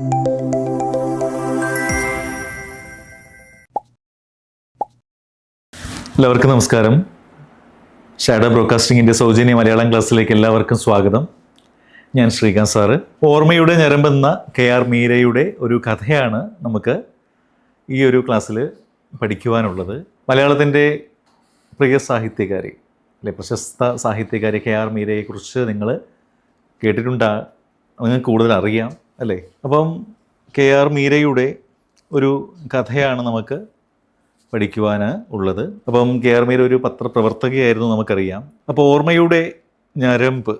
എല്ലാവർക്കും നമസ്കാരം. ഷാഡോ ബ്രോഡ്കാസ്റ്റിംഗിന്റെ സൗജന്യ മലയാളം ക്ലാസ്സിലേക്ക് എല്ലാവർക്കും സ്വാഗതം. ഞാൻ ശ്രീകാന്ത് സാറ്. ഓർമ്മയുടെ ഞരമ്പെന്ന കെ ആർ മീരയുടെ ഒരു കഥയാണ് നമുക്ക് ഈ ഒരു ക്ലാസ്സിൽ പഠിക്കുവാനുള്ളത്. മലയാളത്തിന്റെ പ്രിയ സാഹിത്യകാരി അല്ലെ പ്രശസ്ത സാഹിത്യകാരി കെ ആർ മീരയെക്കുറിച്ച് നിങ്ങൾ കേട്ടിട്ടുണ്ടാ നിങ്ങൾക്ക് കൂടുതൽ അറിയാം അല്ലേ? അപ്പം കെ ആർ മീരയുടെ ഒരു കഥയാണ് നമുക്ക് പഠിക്കുവാൻ ഉള്ളത്. അപ്പം കെ ആർ മീര ഒരു പത്രപ്രവർത്തകയായിരുന്നു നമുക്കറിയാം. അപ്പോൾ ഓർമ്മയുടെ ഞരമ്പ്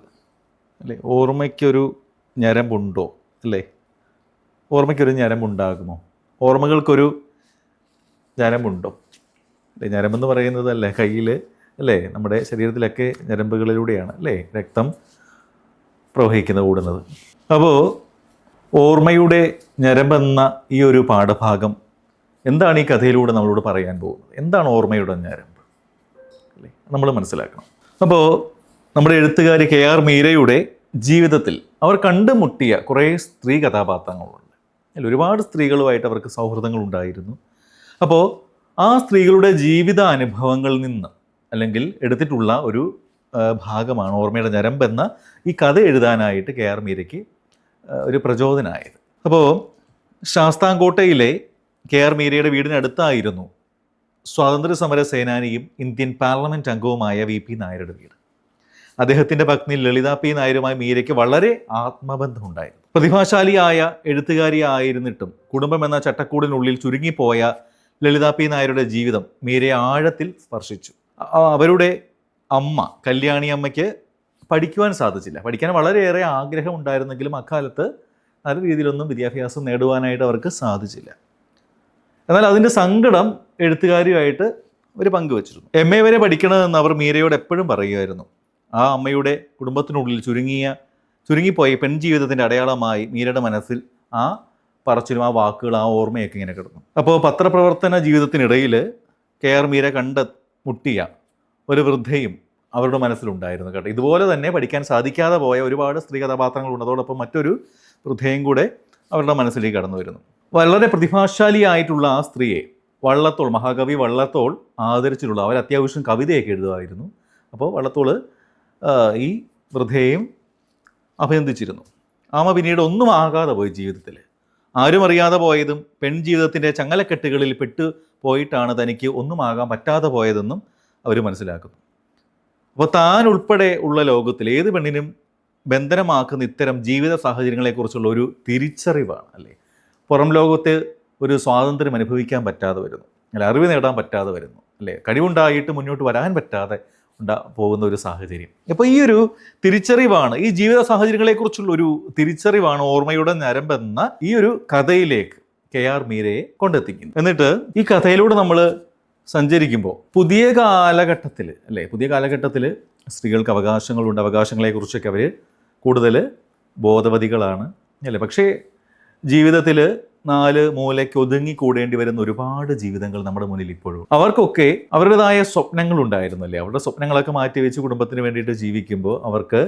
അല്ലേ? ഓർമ്മയ്ക്കൊരു ഞരമ്പുണ്ടോ? അല്ലേ? ഓർമ്മയ്ക്കൊരു ഞരമ്പുണ്ടാകുമോ? ഓർമ്മകൾക്കൊരു ഞരമ്പുണ്ടോ? അല്ലേ? ഞരമ്പെന്ന് പറയുന്നത് അല്ലേ കയ്യിൽ അല്ലേ? നമ്മുടെ ശരീരത്തിലൊക്കെ ഞരമ്പുകളിലൂടെയാണ് അല്ലേ? രക്തം പ്രവഹിക്കുന്നത് കൂടുന്നത്. അപ്പോൾ ഓർമ്മയുടെ ഞരമ്പെന്ന ഈ ഒരു പാഠഭാഗം എന്താണ് ഈ കഥയിലൂടെ നമ്മളോട് പറയാൻ പോകുന്നത്? എന്താണ് ഓർമ്മയുടെ ഞരമ്പ്? അല്ലേ? നമ്മൾ മനസ്സിലാക്കണം. അപ്പോൾ നമ്മുടെ എഴുത്തുകാരി കെ ആർ മീരയുടെ ജീവിതത്തിൽ അവർ കണ്ടുമുട്ടിയ കുറേ സ്ത്രീ കഥാപാത്രങ്ങളുണ്ട്. അതിൽ ഒരുപാട് സ്ത്രീകളുമായിട്ട് അവർക്ക് സൗഹൃദങ്ങൾ ഉണ്ടായിരുന്നു അപ്പോൾ ആ സ്ത്രീകളുടെ ജീവിത അനുഭവങ്ങളിൽ നിന്ന് അല്ലെങ്കിൽ എടുത്തിട്ടുള്ള ഒരു ഭാഗമാണ് ഓർമ്മയുടെ ഞരമ്പെന്ന ഈ കഥ എഴുതാനായിട്ട് കെ ആർ മീരയ്ക്ക് ഒരു പ്രചോദനമായത് അപ്പോൾ ശാസ്താംകോട്ടയിലെ കെ ആർ മീരയുടെ വീടിനടുത്തായിരുന്നു സ്വാതന്ത്ര്യ സമര സേനാനിയും ഇന്ത്യൻ പാർലമെന്റ് അംഗവുമായ വി പി നായരുടെ വീട്. അദ്ദേഹത്തിന്റെ പത്നി ലളിത പി നായരുമായി മീരയ്ക്ക് വളരെ ആത്മബന്ധമുണ്ടായിരുന്നു പ്രതിഭാശാലിയായ എഴുത്തുകാരിയായിരുന്നിട്ടും കുടുംബം എന്ന ചട്ടക്കൂടിനുള്ളിൽ ചുരുങ്ങിപ്പോയ ലളിത പി നായരുടെ ജീവിതം മീരയെ ആഴത്തിൽ സ്പർശിച്ചു. അവരുടെ അമ്മ കല്യാണി അമ്മയ്ക്ക് പഠിക്കുവാൻ സാധിച്ചില്ല. പഠിക്കാൻ വളരെയേറെ ആഗ്രഹം ഉണ്ടായിരുന്നെങ്കിലും അക്കാലത്ത് നല്ല രീതിയിലൊന്നും വിദ്യാഭ്യാസം നേടുവാനായിട്ട് അവർക്ക് സാധിച്ചില്ല. എന്നാൽ അതിന്റെ സങ്കടം എഴുത്തുകാരിയുമായിട്ട് അവർ പങ്കുവച്ചിരുന്നു. എം എ വരെ പഠിക്കണമെന്ന് അവർ മീരയോട് എപ്പോഴും പറയുമായിരുന്നു. ആ അമ്മയുടെ കുടുംബത്തിനുള്ളിൽ ചുരുങ്ങിയ ചുരുങ്ങിപ്പോയ പെൺജീവിതത്തിന്റെ അടയാളമായി മീരയുടെ മനസ്സിൽ ആ പറച്ചിലും ആ വാക്കുകൾ ആ ഓർമ്മയൊക്കെ ഇങ്ങനെ കിടന്നു. അപ്പോൾ പത്രപ്രവർത്തന ജീവിതത്തിനിടയിൽ കെ ആർ മീര കണ്ട മുട്ടിയ ഒരു വൃദ്ധയും അവരുടെ മനസ്സിലുണ്ടായിരുന്നു കേട്ടോ. ഇതുപോലെ തന്നെ പഠിക്കാൻ സാധിക്കാതെ പോയ ഒരുപാട് സ്ത്രീ കഥാപാത്രങ്ങളുണ്ട് അതോടൊപ്പം മറ്റൊരു വൃദ്ധയും കൂടെ അവരുടെ മനസ്സിലേക്ക് കടന്നു വരുന്നു. വളരെ പ്രതിഭാശാലിയായിട്ടുള്ള ആ സ്ത്രീയെ വള്ളത്തോൾ മഹാകവി വള്ളത്തോൾ ആദരിച്ചിട്ടുള്ള അവർ അത്യാവശ്യം കവിതയൊക്കെ എഴുതുമായിരുന്നു. അപ്പോൾ വള്ളത്തോൾ ഈ വൃദ്ധയെയും അഭിനന്ദിച്ചിരുന്നു. ആമ പിന്നീട് ഒന്നും ആകാതെ പോയി ജീവിതത്തിൽ. ആരും അറിയാതെ പോയതും പെൺ ജീവിതത്തിന്റെ ചങ്ങലക്കെട്ടുകളിൽ പെട്ടു പോയിട്ടാണ് തനിക്ക് ഒന്നും ആകാൻ പറ്റാതെ പോയതെന്നും അവർ മനസ്സിലാക്കുന്നു. അപ്പോൾ താൻ ഉൾപ്പെടെ ഉള്ള ലോകത്തിൽ ഏത് പെണ്ണിനും ബന്ധനമാക്കുന്ന ഇത്തരം ജീവിത സാഹചര്യങ്ങളെക്കുറിച്ചുള്ള ഒരു തിരിച്ചറിവാണ് അല്ലേ? പുറം ലോകത്ത് ഒരു സ്വാതന്ത്ര്യം അനുഭവിക്കാൻ പറ്റാതെ വരുന്നു അല്ലെ? അറിവ് നേടാൻ പറ്റാതെ വരുന്നു അല്ലേ? കഴിവുണ്ടായിട്ട് മുന്നോട്ട് വരാൻ പറ്റാതെ ഉണ്ടാ പോകുന്ന ഒരു സാഹചര്യം. അപ്പോൾ ഈ ഒരു തിരിച്ചറിവാണ് ഈ ജീവിത സാഹചര്യങ്ങളെക്കുറിച്ചുള്ള ഒരു തിരിച്ചറിവാണ് ഓർമ്മയുടെ ഞരമ്പെന്ന ഈ ഒരു കഥയിലേക്ക് കെ ആർ മീരയെ കൊണ്ടെത്തിക്കുന്നു എന്നിട്ട് ഈ കഥയിലൂടെ നമ്മൾ സഞ്ചരിക്കുമ്പോൾ പുതിയ കാലഘട്ടത്തിൽ അല്ലേ? പുതിയ കാലഘട്ടത്തിൽ സ്ത്രീകൾക്ക് അവകാശങ്ങളുണ്ട്. അവകാശങ്ങളെക്കുറിച്ചൊക്കെ അവർ കൂടുതൽ ബോധവതികളാണ് അല്ലേ? പക്ഷേ ജീവിതത്തിൽ നാല് മൂലയ്ക്ക് ഒതുങ്ങി കൂടേണ്ടി വരുന്ന ഒരുപാട് ജീവിതങ്ങൾ നമ്മുടെ മുന്നിൽ ഇപ്പോഴും അവർക്കൊക്കെ അവരുടേതായ അല്ലേ? അവരുടെ സ്വപ്നങ്ങളൊക്കെ മാറ്റി വെച്ച് കുടുംബത്തിന് വേണ്ടിയിട്ട് ജീവിക്കുമ്പോൾ അവർക്ക്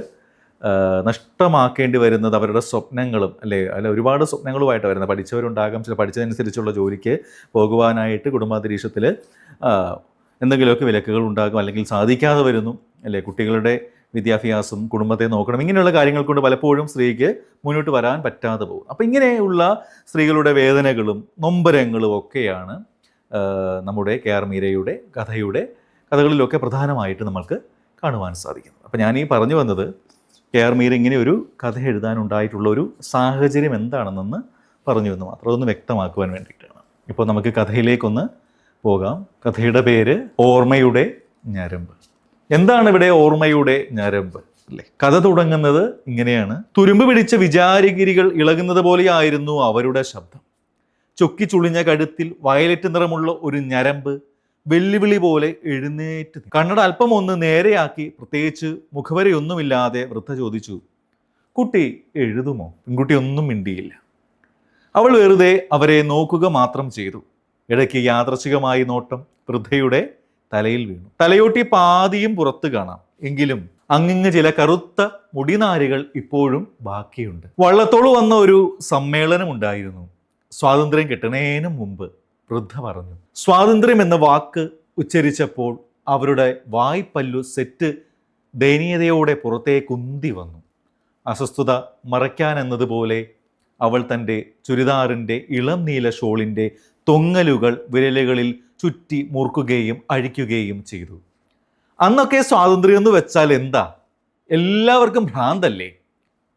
നഷ്ടമാക്കേണ്ടി വരുന്നത് അവരുടെ സ്വപ്നങ്ങളും അല്ലേ? അല്ല ഒരുപാട് സ്വപ്നങ്ങളുമായിട്ട് വരുന്നത്. പഠിച്ചവരുണ്ടാകാം ചില പഠിച്ചതനുസരിച്ചുള്ള ജോലിക്ക് പോകുവാനായിട്ട് കുടുംബാന്തരീക്ഷത്തിൽ എന്തെങ്കിലുമൊക്കെ വിലക്കുകൾ ഉണ്ടാകും അല്ലെങ്കിൽ സാധിക്കാതെ വരുന്നു അല്ലേ? കുട്ടികളുടെ വിദ്യാഭ്യാസം കുടുംബത്തെ നോക്കണം ഇങ്ങനെയുള്ള കാര്യങ്ങൾ കൊണ്ട് പലപ്പോഴും സ്ത്രീക്ക് മുന്നോട്ട് വരാൻ പറ്റാതെ പോകും. അപ്പം ഇങ്ങനെയുള്ള സ്ത്രീകളുടെ വേദനകളും നൊമ്പരങ്ങളും ഒക്കെയാണ് നമ്മുടെ കെ ആർ മീരയുടെ കഥയുടെ കഥകളിലൊക്കെ പ്രധാനമായിട്ട് നമ്മൾക്ക് കാണുവാൻ സാധിക്കുന്നത്. അപ്പം ഞാൻ ഈ പറഞ്ഞു വന്നത് കെ ആർ മീര ഇങ്ങനെ ഒരു കഥ എഴുതാനുണ്ടായിട്ടുള്ള ഒരു സാഹചര്യം എന്താണെന്നൊന്ന് പറഞ്ഞു എന്ന് മാത്രം അതൊന്ന് വ്യക്തമാക്കുവാൻ വേണ്ടിയിട്ടാണ്. ഇപ്പോൾ നമുക്ക് കഥയിലേക്കൊന്ന് പോകാം. കഥയുടെ പേര് ഓർമ്മയുടെ ഞരമ്പ്. എന്താണ് ഇവിടെ ഓർമ്മയുടെ ഞരമ്പ്? അല്ലേ? കഥ തുടങ്ങുന്നത് ഇങ്ങനെയാണ്. തുരുമ്പ് പിടിച്ച വിചാരഗിരികൾ ഇളകുന്നത് പോലെയായിരുന്നു അവരുടെ ശബ്ദം. ചൊക്കി ചുളിഞ്ഞ കഴുത്തിൽ വയലറ്റ് നിറമുള്ള ഒരു ഞരമ്പ് വെല്ലുവിളി പോലെ എഴുന്നേറ്റ് കണ്ണട അല്പം ഒന്ന് നേരെയാക്കി പ്രത്യേകിച്ച് മുഖവരയൊന്നുമില്ലാതെ വൃദ്ധ ചോദിച്ചു കുട്ടി എഴുതുമോ? പെൺകുട്ടി ഒന്നും മിണ്ടിയില്ല. അവൾ വെറുതെ അവരെ നോക്കുക മാത്രം ചെയ്തു. ഇടയ്ക്ക് യാദർശികമായി നോട്ടം വൃദ്ധയുടെ തലയിൽ വീണു. തലയോട്ടി പാതിയും പുറത്തു കാണാം. എങ്കിലും അങ്ങിങ്ങ് ചില കറുത്ത മുടിനാരുകൾ ഇപ്പോഴും ബാക്കിയുണ്ട്. വള്ളത്തോൾ വന്ന ഒരു സമ്മേളനം ഉണ്ടായിരുന്നു. സ്വാതന്ത്ര്യം കിട്ടണേനും മുമ്പ്. വൃദ്ധ പറഞ്ഞു സ്വാതന്ത്ര്യം എന്ന വാക്ക് ഉച്ചരിച്ചപ്പോൾ അവരുടെ വായ്പല്ലു സെറ്റ് ദയനീയതയോടെ പുറത്തേക്ക് ഉന്തി വന്നു. അസ്വസ്ഥത മറയ്ക്കാനെന്നതുപോലെ അവൾ തന്റെ ചുരിദാറിന്റെ ഇളം നീല ഷോളിന്റെ തൊങ്ങലുകൾ വിരലുകളിൽ ചുറ്റി മുറുക്കുകയും അഴിക്കുകയും ചെയ്തു. അന്നൊക്കെ സ്വാതന്ത്ര്യം എന്ന് വെച്ചാൽ എന്താ? എല്ലാവർക്കും ഭ്രാന്തല്ലേ?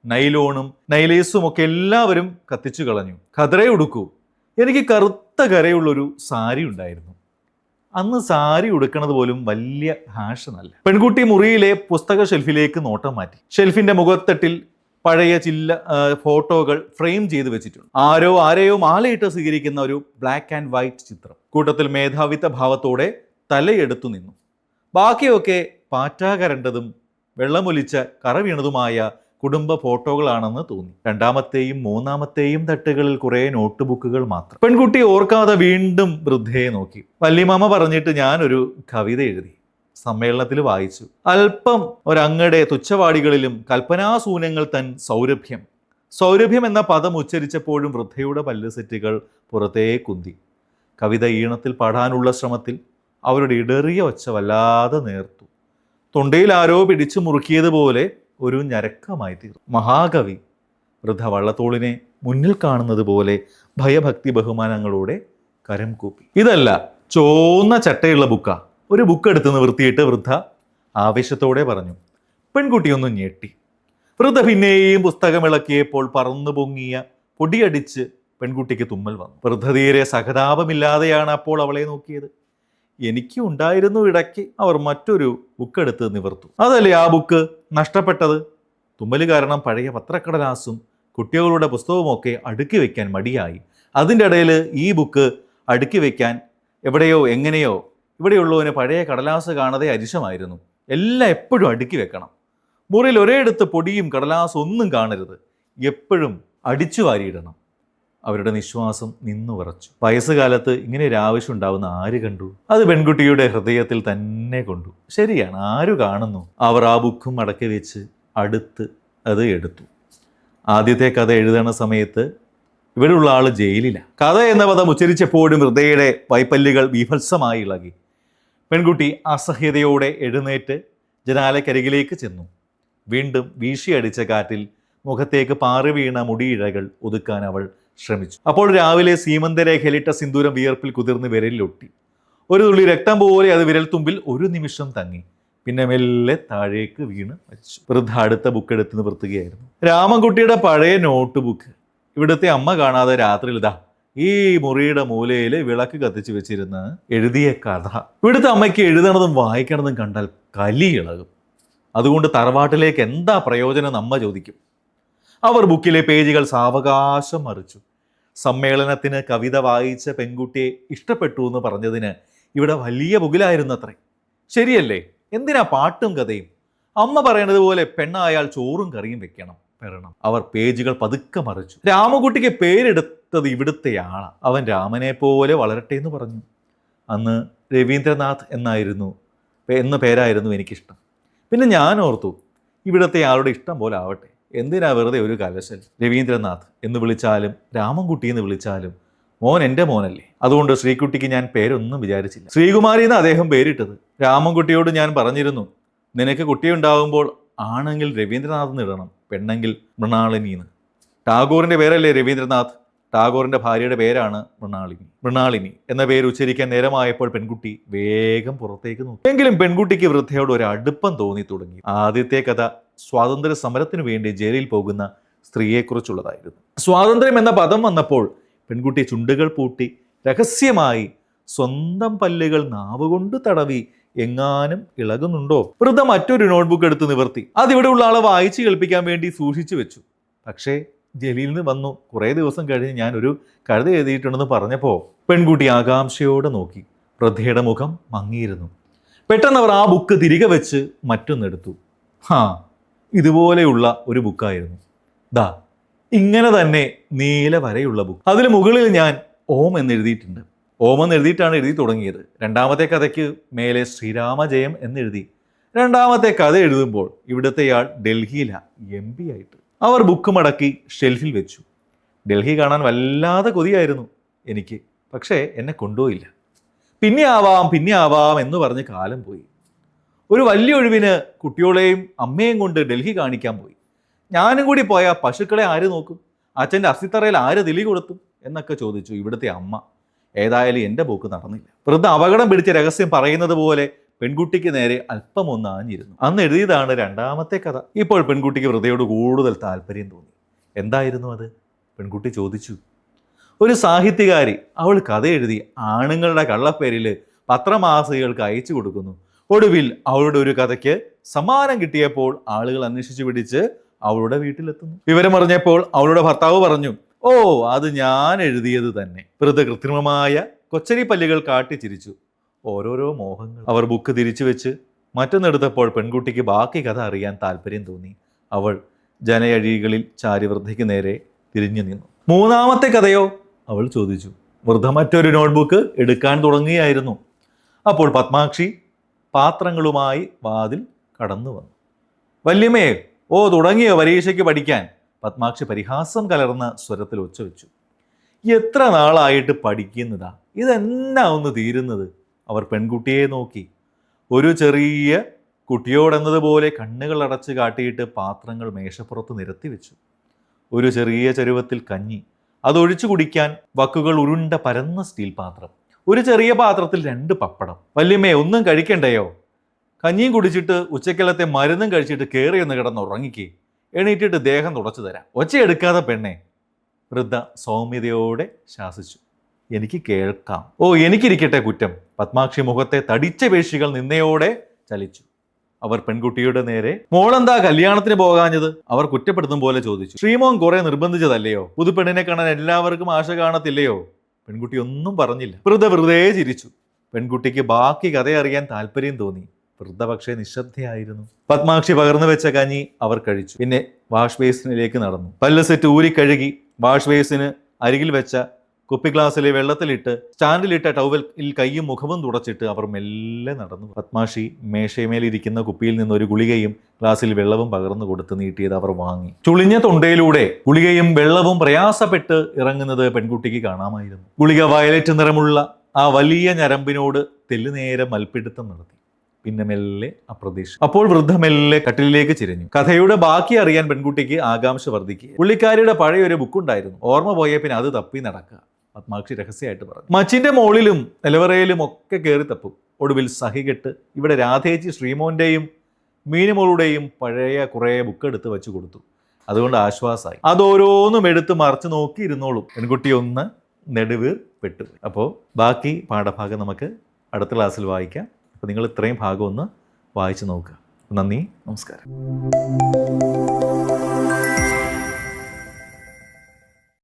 നൈലോണും നൈലേസും ഒക്കെ എല്ലാവരും കത്തിച്ചു കളഞ്ഞു. ഖദറെ ഉടുക്കൂ. എനിക്ക് കറുത്ത കരയുള്ളൊരു സാരി ഉണ്ടായിരുന്നു. അന്ന് സാരി ഉടുക്കണത് പോലും വലിയ ഹാഷനല്ല. പെൺകുട്ടി മുറിയിലെ പുസ്തക ഷെൽഫിലേക്ക് നോട്ടം മാറ്റി. ഷെൽഫിന്റെ മുഖത്തട്ടിൽ പഴയ ചില്ല ഫോട്ടോകൾ ഫ്രെയിം ചെയ്ത് വെച്ചിട്ടുണ്ട്. ആരോ ആരെയോ മാലയിട്ട് സ്വീകരിക്കുന്ന ഒരു ബ്ലാക്ക് ആൻഡ് വൈറ്റ് ചിത്രം. കൂട്ടത്തിൽ മേധാവിത്വ ഭാവത്തോടെ തലയെടുത്തു നിന്നു. ബാക്കിയൊക്കെ പാറ്റാകരണ്ടതും വെള്ളമൊലിച്ച കറ വീണതുമായ കുടുംബ ഫോട്ടോകളാണെന്ന് തോന്നി. രണ്ടാമത്തെയും മൂന്നാമത്തെയും തട്ടുകളിൽ കുറെ നോട്ട് ബുക്കുകൾ മാത്രം. പെൺകുട്ടി ഓർക്കാതെ വീണ്ടും വൃദ്ധയെ നോക്കി. വല്യമാമ പറഞ്ഞിട്ട് ഞാനൊരു കവിത എഴുതി. സമ്മേളനത്തിൽ വായിച്ചു. അല്പം ഒരങ്ങടെ തുച്ഛവാടികളിലും കൽപ്പനാസൂനങ്ങൾ തൻ സൗരഭ്യം. സൗരഭ്യം എന്ന പദം ഉച്ചരിച്ചപ്പോഴും വൃദ്ധയുടെ പല്ല് സെറ്റുകൾ പുറത്തേ കുന്തി. കവിത ഈണത്തിൽ പാടാനുള്ള ശ്രമത്തിൽ അവരുടെ ഇടറിയ ഒച്ച വല്ലാതെ നേർത്തു. തൊണ്ടയിൽ ആരോ പിടിച്ചു മുറുക്കിയതുപോലെ ഒരു ഞരക്കമായി തീർന്നു മഹാകവി വൃദ്ധ വള്ളത്തോളിനെ മുന്നിൽ കാണുന്നത് പോലെ ഭയഭക്തി ബഹുമാനങ്ങളോടെ കരം കൂപ്പി. ഇതല്ല ചോന്ന ചട്ടയുള്ള ബുക്ക. ഒരു ബുക്ക് എടുത്ത് നിവർത്തിയിട്ട് വൃദ്ധ ആവേശത്തോടെ പറഞ്ഞു പെൺകുട്ടിയൊന്നും ഞെട്ടി. വൃദ്ധ പിന്നെയും പുസ്തകം ഇളക്കിയപ്പോൾ പറന്നു പൊങ്ങിയ പൊടിയടിച്ച് പെൺകുട്ടിക്ക് തുമ്മൽ വന്നു. വൃദ്ധ തീരെ സഹതാപമില്ലാതെയാണ് അപ്പോൾ അവളെ നോക്കിയത്. എനിക്കും ഉണ്ടായിരുന്നു ഇടയ്ക്ക് അവർ മറ്റൊരു ബുക്ക് എടുത്ത് നിവർത്തു. അതല്ലേ ആ ബുക്ക് നഷ്ടപ്പെട്ടത്. തുമ്മൽ കാരണം പഴയ പത്രക്കടലാസും കുട്ടികളുടെ പുസ്തകവുമൊക്കെ അടുക്കി വയ്ക്കാൻ മടിയായി. അതിന്റെ ഇടയിൽ ഈ ബുക്ക് അടുക്കി വയ്ക്കാൻ എവിടെയോ എങ്ങനെയോ ഇവിടെയുള്ളവന് പഴയ കടലാസ് കാണാതെ അരിശമായിരുന്നു. എല്ലാം എപ്പോഴും അടുക്കി വെക്കണം. മുറിയിൽ ഒരേ എടുത്ത് പൊടിയും കടലാസും ഒന്നും കാണരുത്. എപ്പോഴും അടിച്ചു വാരിയിടണം. അവരുടെ നിശ്വാസം നിന്നു വിറച്ചു. വയസ്സുകാലത്ത് ഇങ്ങനെ ഒരു ആവശ്യം ഉണ്ടാവുന്ന ആര് കണ്ടു? അത് പെൺകുട്ടിയുടെ ഹൃദയത്തിൽ തന്നെ കൊണ്ടു. ശരിയാണ് ആരു കാണുന്നു? അവർ ആ ബുക്കും മടക്കി വെച്ച് അടുത്ത് അത് എടുത്തു. ആദ്യത്തെ കഥ എഴുതണ സമയത്ത് ഇവിടെയുള്ള ആൾ ജയിലിലാണ് കഥ എന്ന പദം ഉച്ചരിച്ചപ്പോഴും ഹൃദയയുടെ വൈപ്പല്ലുകൾ ബീഭത്സമായി ഇളകി. പെൺകുട്ടി അസഹ്യതയോടെ എഴുന്നേറ്റ് ജനാലക്കരികിലേക്ക് ചെന്നു. വീണ്ടും വീശിയടിച്ച കാറ്റിൽ മുഖത്തേക്ക് പാറി വീണ മുടിയിഴകൾ ഒതുക്കാൻ അവൾ ശ്രമിച്ചു. അപ്പോൾ രാവിലെ സീമന്തരേഖയിലിട്ട സിന്ദൂരം വിയർപ്പിൽ കുതിർന്ന് വിരലിലൊട്ടി ഒരു തുള്ളി രക്തം പോലെ അത് വിരൽത്തുമ്പിൽ ഒരു നിമിഷം തങ്ങി. പിന്നെ മെല്ലെ താഴേക്ക് വീണ് വെച്ചു വൃദ്ധ അടുത്ത ബുക്ക് എടുത്ത് നിവർത്തുകയായിരുന്നു. രാമൻകുട്ടിയുടെ പഴയ നോട്ട് ബുക്ക് ഇവിടുത്തെ അമ്മ കാണാതെ രാത്രിയിൽ ഇതാ ഈ മുറിയുടെ മൂലയിൽ വിളക്ക് കത്തിച്ച് വെച്ചിരുന്ന എഴുതിയ കഥ. ഇവിടുത്തെ അമ്മയ്ക്ക് എഴുതണതും വായിക്കണതും കണ്ടാൽ കലി ഇളകും അതുകൊണ്ട് തറവാട്ടിലേക്ക് എന്താ പ്രയോജനം അമ്മ ചോദിക്കും. അവർ ബുക്കിലെ പേജുകൾ സാവകാശം മറിച്ചു. സമ്മേളനത്തിന് കവിത വായിച്ച പെൺകുട്ടിയെ ഇഷ്ടപ്പെട്ടു എന്ന് പറഞ്ഞതിന് ഇവിടെ വലിയ പുകിലായിരുന്നത്രേ ശരിയല്ലേ? എന്തിനാ പാട്ടും കഥയും? അമ്മ പറയുന്നത് പോലെ പെണ്ണായാൽ ചോറും കറിയും വെക്കണം വരണം. അവർ പേജുകൾ പതുക്കെ മറിച്ചു. രാമകുട്ടിക്ക് പേരെടുത്തത് ഇവിടുത്തെയാണ് അവൻ രാമനെ പോലെ വളരട്ടെ എന്ന് പറഞ്ഞു. അന്ന് രവീന്ദ്രനാഥ് എന്നായിരുന്നു എന്ന പേരായിരുന്നു എനിക്കിഷ്ടം. പിന്നെ ഞാൻ ഓർത്തു ഇവിടുത്തെ ആളുടെ ഇഷ്ടം പോലെ ആവട്ടെ. എന്തിനാ വെറുതെ ഒരു കലശൻ? രവീന്ദ്രനാഥ് എന്ന് വിളിച്ചാലും രാമൻകുട്ടി എന്ന് വിളിച്ചാലും മോൻ എന്റെ മോനല്ലേ? അതുകൊണ്ട് ശ്രീകുട്ടിക്ക് ഞാൻ പേരൊന്നും വിചാരിച്ചില്ല. ശ്രീകുമാരി എന്ന് അദ്ദേഹം പേരിട്ടത്? രാമൻകുട്ടിയോട് ഞാൻ പറഞ്ഞിരുന്നു നിനക്ക് കുട്ടിയുണ്ടാകുമ്പോൾ ആണെങ്കിൽ രവീന്ദ്രനാഥ് എന്ന് ഇടണം പെണ്ണെങ്കിൽ മൃണാളിനി എന്ന് ടാഗോറിന്റെ പേരല്ലേ രവീന്ദ്രനാഥ്? ടാഗോറിന്റെ ഭാര്യയുടെ പേരാണ് മൃണാളിനി. മൃണാളിനി എന്ന പേര് ഉച്ചരിക്കാൻ നേരമായപ്പോൾ പെൺകുട്ടി വേഗം പുറത്തേക്ക് നോക്കി. എങ്കിലും പെൺകുട്ടിക്ക് വൃദ്ധയോട് ഒരു അടുപ്പം തോന്നി തുടങ്ങി. ആദ്യത്തെ കഥ സ്വാതന്ത്ര്യ സമരത്തിനു വേണ്ടി ജയിലിൽ പോകുന്ന സ്ത്രീയെക്കുറിച്ചുള്ളതായിരുന്നു. സ്വാതന്ത്ര്യം എന്ന പദം വന്നപ്പോൾ പെൺകുട്ടി ചുണ്ടുകൾ പൂട്ടി രഹസ്യമായി സ്വന്തം പല്ലുകൾ നാവുകൊണ്ട് തടവി എങ്ങാനും ഇളകുന്നുണ്ടോ? വൃദ്ധ മറ്റൊരു നോട്ട്ബുക്ക് എടുത്ത് നിവർത്തി. അതിവിടെ ഉള്ള ആളെ വായിച്ച് കേൾപ്പിക്കാൻ വേണ്ടി സൂക്ഷിച്ചു വെച്ചു. പക്ഷേ ജലീലിൽ നിന്ന് വന്നു. കുറേ ദിവസം കഴിഞ്ഞ് ഞാനൊരു കഴുത എഴുതിയിട്ടുണ്ടെന്ന് പറഞ്ഞപ്പോൾ പെൺകുട്ടി ആകാംക്ഷയോടെ നോക്കി. വൃദ്ധയുടെ മുഖം മങ്ങിയിരുന്നു. പെട്ടെന്ന് അവർ ആ ബുക്ക് തിരികെ വെച്ച് മറ്റൊന്നെടുത്തു. ഹാ ഇതുപോലെയുള്ള ഒരു ബുക്കായിരുന്നു ദാ ഇങ്ങനെ തന്നെ നീല വരെയുള്ള ബുക്ക് അതിന് മുകളിൽ ഞാൻ ഓം എന്ന് എഴുതിയിട്ടുണ്ട് ഓം എന്ന് എഴുതിയിട്ടാണ് എഴുതി തുടങ്ങിയത്. രണ്ടാമത്തെ കഥയ്ക്ക് മേലെ ശ്രീരാമജയം എന്നെഴുതി. രണ്ടാമത്തെ കഥ എഴുതുമ്പോൾ ഇവിടുത്തെയാൾ ഡൽഹിയിലാണ് എം പി ആയിട്ട്. അവർ ബുക്ക് മടക്കി ഷെൽഫിൽ വെച്ചു. ഡൽഹി കാണാൻ വല്ലാതെ കൊതിയായിരുന്നു എനിക്ക്. പക്ഷേ എന്നെ കൊണ്ടുപോയില്ല. പിന്നെ ആവാം പിന്നെ ആവാം എന്ന് പറഞ്ഞ് കാലം പോയി. ഒരു വലിയ ഒഴിവിന് കുട്ടികളെയും അമ്മയും കൊണ്ട് ഡൽഹി കാണിക്കാൻ പോയി. ഞാനും കൂടി പോയാൽ പശുക്കളെ ആര് നോക്കും? അച്ഛന്റെ അസ്ഥിത്തറയിൽ ആര് തിലി കൊടുത്തും എന്നൊക്കെ ചോദിച്ചു ഇവിടുത്തെ അമ്മ. ഏതായാലും എന്റെ പോക്ക് നടന്നില്ല. വൃദ്ധ അപകടം പിടിച്ച രഹസ്യം പറയുന്നത് പോലെ പെൺകുട്ടിക്ക് നേരെ അല്പം ഒന്ന് ആഞ്ഞിരുന്നു അന്ന് എഴുതിയതാണ് രണ്ടാമത്തെ കഥ. ഇപ്പോൾ പെൺകുട്ടിക്ക് വൃതയോട് കൂടുതൽ താല്പര്യം തോന്നി. എന്തായിരുന്നു അത്? പെൺകുട്ടി ചോദിച്ചു. ഒരു സാഹിത്യകാരി അവൾ കഥ എഴുതി ആണുങ്ങളുടെ കള്ളപ്പേരിൽ പത്രമാസികകൾക്ക് അയച്ചു കൊടുക്കുന്നു. ഒടുവിൽ അവളുടെ ഒരു കഥയ്ക്ക് സമ്മാനം കിട്ടിയപ്പോൾ ആളുകൾ അന്വേഷിച്ചു പിടിച്ച് അവളുടെ വീട്ടിലെത്തുന്നു. വിവരം അറിഞ്ഞപ്പോൾ അവളുടെ ഭർത്താവ് പറഞ്ഞു ഓ അത് ഞാൻ എഴുതിയത് തന്നെ. വെറുതെ കൃത്രിമമായ കൊച്ചരി പല്ലുകൾ കാട്ടിച്ചിരിച്ചു. ഓരോരോ മോഹങ്ങൾ. അവർ ബുക്ക് തിരിച്ചു വെച്ച് മറ്റൊന്നെടുത്തപ്പോൾ പെൺകുട്ടിക്ക് ബാക്കി കഥ അറിയാൻ താല്പര്യം തോന്നി. അവൾ ജനയഴികളിൽ ചാരിവൃദ്ധയ്ക്ക് നേരെ തിരിഞ്ഞു നിന്നു. മൂന്നാമത്തെ കഥയോ? അവൾ ചോദിച്ചു. വൃദ്ധ മറ്റൊരു നോട്ട്ബുക്ക് എടുക്കാൻ തുടങ്ങുകയായിരുന്നു. അപ്പോൾ പത്മാക്ഷി പാത്രങ്ങളുമായി വാതിൽ കടന്നു വന്നു. വല്യമ്മയെ ഓ തുടങ്ങിയോ പരീക്ഷയ്ക്ക് പഠിക്കാൻ? പത്മാക്ഷി പരിഹാസം കലർന്ന സ്വരത്തിൽ ഒച്ച വെച്ചു. എത്ര നാളായിട്ട് പഠിക്കുന്നതാ? ഇതെന്നാ ഒന്ന് തീരുന്നത്? അവർ പെൺകുട്ടിയെ നോക്കി. ഒരു ചെറിയ കുട്ടിയോടെന്നതുപോലെ കണ്ണുകൾ അടച്ചു കാട്ടിയിട്ട് പാത്രങ്ങൾ മേശപ്പുറത്ത് നിരത്തി വെച്ചു. ഒരു ചെറിയ ചരുവത്തിൽ കഞ്ഞി അതൊഴിച്ചു കുടിക്കാൻ വക്കുകൾ ഉരുണ്ട പരന്ന സ്റ്റീൽ പാത്രം ഒരു ചെറിയ പാത്രത്തിൽ രണ്ട് പപ്പടം. വല്യമ്മേ ഒന്നും കഴിക്കണ്ടയോ? കഞ്ഞിയും കുടിച്ചിട്ട് ഉച്ചക്കലത്തെ മരുന്നും കഴിച്ചിട്ട് കയറി ഒന്ന് കിടന്ന് ഉറങ്ങിക്കേ. എണീറ്റിട്ട് ദേഹം തുടച്ചു തരാം. ഒച്ചയെടുക്കാതെ പെണ്ണെ വൃദ്ധ സൗമ്യതയോടെ ശാസിച്ചു. എനിക്ക് കേൾക്കാം. ഓ എനിക്കിരിക്കട്ടെ കുറ്റം. പത്മാക്ഷി മുഖത്തെ തടിച്ച പേശികൾ നിന്നയോടെ ചലിച്ചു. അവർ പെൺകുട്ടിയുടെ നേരെ മോളെന്താ കല്യാണത്തിന് പോകാഞ്ഞത്? അവർ കുറ്റപ്പെടുത്തും പോലെ ചോദിച്ചു. ശ്രീമോൻ കുറെ നിർബന്ധിച്ചതല്ലയോ? പുതുപ്പെണ്ണിനെ കാണാൻ എല്ലാവർക്കും ആശ കാണത്തില്ലയോ? പെൺകുട്ടി ഒന്നും പറഞ്ഞില്ല. വൃദ്ധ വെറുതെ ചിരിച്ചു. പെൺകുട്ടിക്ക് ബാക്കി കഥ അറിയാൻ താല്പര്യം തോന്നി. വൃദ്ധ പക്ഷേ നിശബ്ദയായിരുന്നു. പത്മാക്ഷി പകർന്നു വെച്ച കഞ്ഞി അവർ കഴിച്ചു. പിന്നെ വാഷ് ബേസിനിലേക്ക് നടന്നു. പല്ല് സെറ്റ് ഊരി കഴുകി വാഷ് ബേസിന് അരികിൽ വെച്ച കുപ്പി ഗ്ലാസ്സിലെ വെള്ളത്തിലിട്ട് സ്റ്റാൻഡിലിട്ട ടൗവലിൽ കൈയും മുഖവും തുടച്ചിട്ട് അവർ മെല്ലെ നടന്നു. പത്മാഷി മേശയമേലിരിക്കുന്ന കുപ്പിയിൽ നിന്ന് ഒരു ഗുളികയും ഗ്ലാസ്സിൽ വെള്ളവും പകർന്നു കൊടുത്ത് നീട്ടിയത് അവർ വാങ്ങി. ചുളിഞ്ഞ തൊണ്ടയിലൂടെ ഗുളികയും വെള്ളവും പ്രയാസപ്പെട്ട് ഇറങ്ങുന്നത് പെൺകുട്ടിക്ക് കാണാമായിരുന്നു. ഗുളിക വയലറ്റ് നിറമുള്ള ആ വലിയ ഞരമ്പിനോട് തെല്ലുനേരം മൽപ്പിടുത്തം നടത്തി. പിന്നെ മെല്ലെ അപ്രതീക്ഷ അപ്പോൾ വൃദ്ധ മെല്ലെ കട്ടിലേക്ക് ചിരിഞ്ഞു. കഥയുടെ ബാക്കി അറിയാൻ പെൺകുട്ടിക്ക് ആകാംക്ഷ വർദ്ധിക്കുക പുള്ളിക്കാരിയുടെ പഴയൊരു ബുക്കുണ്ടായിരുന്നു. ഓർമ്മ പോയ പിന്നെ അത് തപ്പി നടക്കുക. പത്മാക്ഷി രഹസ്യമായിട്ട് പറഞ്ഞു. മച്ചിന്റെ മുകളിലും നിലവറയിലും ഒക്കെ കയറി തപ്പും. ഒടുവിൽ സഹികെട്ട് ഇവിടെ രാധേജി ശ്രീമോന്റെയും മീനുമോളുടെയും പഴയ കുറേ ബുക്ക് എടുത്ത് വെച്ച് കൊടുത്തു. അതുകൊണ്ട് ആശ്വാസമായി അതോരോന്നും എടുത്ത് മറച്ചു നോക്കി ഇരുന്നോളും പെൺകുട്ടി ഒന്ന് നെടുവീർ പെട്ടു. അപ്പോൾ ബാക്കി പാഠഭാഗം നമുക്ക് അടുത്ത ക്ലാസ്സിൽ വായിക്കാം. അപ്പോൾ നിങ്ങൾ ഇത്രയും ഭാഗം ഒന്ന് വായിച്ചു നോക്കുക. നന്ദി നമസ്കാരം.